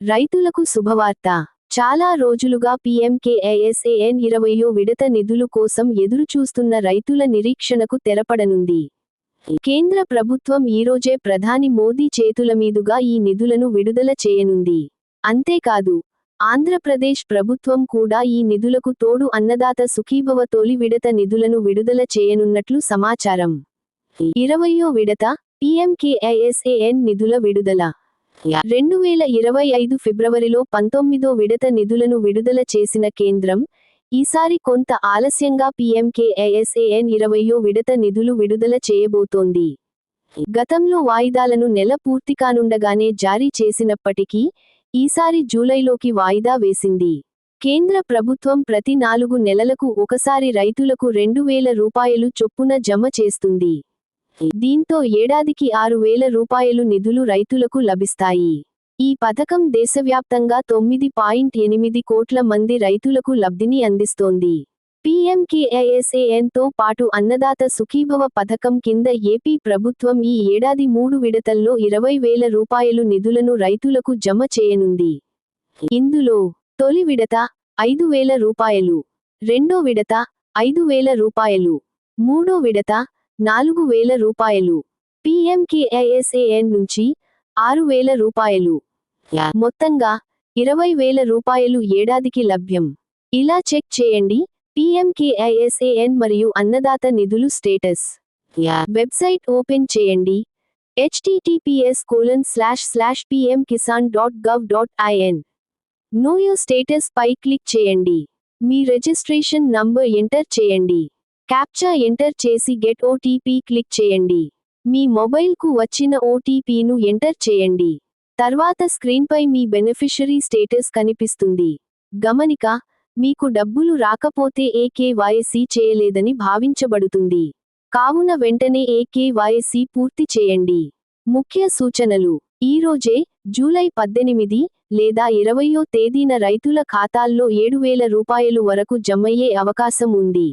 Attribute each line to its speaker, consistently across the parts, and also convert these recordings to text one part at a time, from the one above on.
Speaker 1: రైతులకు శుభవార్త. చాలా రోజులుగా పీఎంకేఐఎస్ఏఎన్ ఇరవయో విడత నిధులు కోసం ఎదురుచూస్తున్న రైతుల నిరీక్షణకు తెరపడనుంది. కేంద్ర ప్రభుత్వం ఈరోజే ప్రధాని మోదీ చేతుల మీదుగా ఈ నిధులను విడుదల చేయనుంది. అంతేకాదు ఆంధ్రప్రదేశ్ ప్రభుత్వం కూడా ఈ నిధులకు తోడు అన్నదాత సుఖీభవ తొలి విడత నిధులను విడుదల చేయనున్నట్లు సమాచారం. ఇరవయో విడత పీఎంకేఐఎస్ఏఎన్ నిధుల విడుదల. రెండు వేల ఇరవై ఐదు ఫిబ్రవరిలో పంతొమ్మిదో విడత నిధులను విడుదల చేసిన కేంద్రం ఈసారి కొంత ఆలస్యంగా పీఎంకేఏఎస్ఏఎన్ ఇరవయో విడత నిధులు విడుదల చేయబోతోంది. గతంలో వాయిదాలను నెల పూర్తి కానుండగానే జారీ చేసినప్పటికీ ఈసారి జూలైలోకి వాయిదా వేసింది. కేంద్ర ప్రభుత్వం ప్రతి నాలుగు నెలలకు ఒకసారి రైతులకు రెండు వేల రూపాయలు చొప్పున జమ చేస్తుంది. దీంతో ఏడాదికి ఆరు వేల రూపాయలు నిధులు రైతులకు లభిస్తాయి. ఈ పథకం దేశవ్యాప్తంగా తొమ్మిది పాయింట్ ఎనిమిది కోట్ల మంది రైతులకు లబ్ధిని అందిస్తోంది. పీఎంకేఐఎస్ఏఎన్తో పాటు అన్నదాత సుఖీభవ పథకం కింద ఏపీ ప్రభుత్వం ఈ ఏడాది మూడు విడతల్లో ఇరవై వేల రూపాయలు నిధులను రైతులకు జమ చేయనుంది. ఇందులో తొలి విడత ఐదు వేల రూపాయలు రెండో విడత ఐదు వేల రూపాయలు మూడో విడత నాలుగు వేల రూపాయలు. పీఎంకేఐఎస్ఏఎన్ నుంచి ఆరు వేల రూపాయలు. మొత్తంగా ఇరవై వేల రూపాయలు ఏడాదికి లభ్యం. ఇలా చెక్ చేయండి. పీఎంకేఐఎస్ఏఎన్ మరియు అన్నదాత నిధులు స్టేటస్. వెబ్సైట్ ఓపెన్ చేయండి. HTTPS colon slash slash PM Kisan dot gov dot IN know you status pi click చేయండి. మీ రిజిస్ట్రేషన్ నంబర్ ఎంటర్ చేయండి. క్యాప్చా ఎంటర్ చేసి గెట్ ఓటీపీ క్లిక్ చేయండి. మీ మొబైల్కు వచ్చిన ఓటీపీను ఎంటర్ చేయండి. తర్వాత స్క్రీన్పై మీ బెనిఫిషరీ స్టేటస్ కనిపిస్తుంది. గమనిక మీకు డబ్బులు రాకపోతే ఏకేవైసీ చేయలేదని భావించబడుతుంది. కావున వెంటనే ఏకేవైసీ పూర్తి చేయండి. ముఖ్య సూచనలు. ఈరోజే జూలై పద్దెనిమిది లేదా ఇరవయో తేదీన రైతుల ఖాతాల్లో ఏడు వేల రూపాయలు వరకు జమయ్యే అవకాశం ఉంది.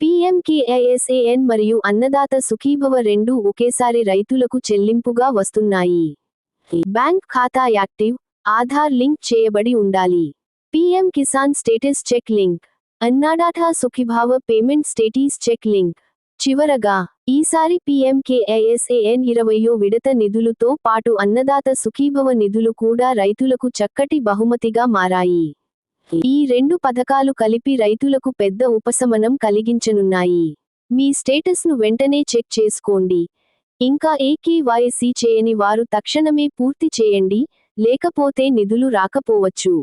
Speaker 1: పీఎంకేఐఎస్ఏఎన్ మరియు అన్నదాత సుఖీభవ రెండూ ఒకేసారి రైతులకు చెల్లింపుగా వస్తున్నాయి. బ్యాంక్ ఖాతా యాక్టివ్ ఆధార్ లింక్ చేయబడి ఉండాలి. PM Kisan status check link Annadata Sukhibhava payment status check link. చివరగా ఈసారి పీఎంకేఐఎస్ఏఎన్ ఇరవయో విడత నిధులుతో పాటు అన్నదాత సుఖీభవ నిధులు కూడా రైతులకు చక్కటి బహుమతిగా మారాయి. ఈ రెండు పథకాలు కలిపి రైతులకు పెద్ద ఉపశమనం కలిగించనున్నాయి. మీ స్టేటస్ను వెంటనే చెక్ చేసుకోండి. ఇంకా ఏకేవైసీ చేయని వారు తక్షణమే పూర్తి చేయండి లేకపోతే నిధులు రాకపోవచ్చు.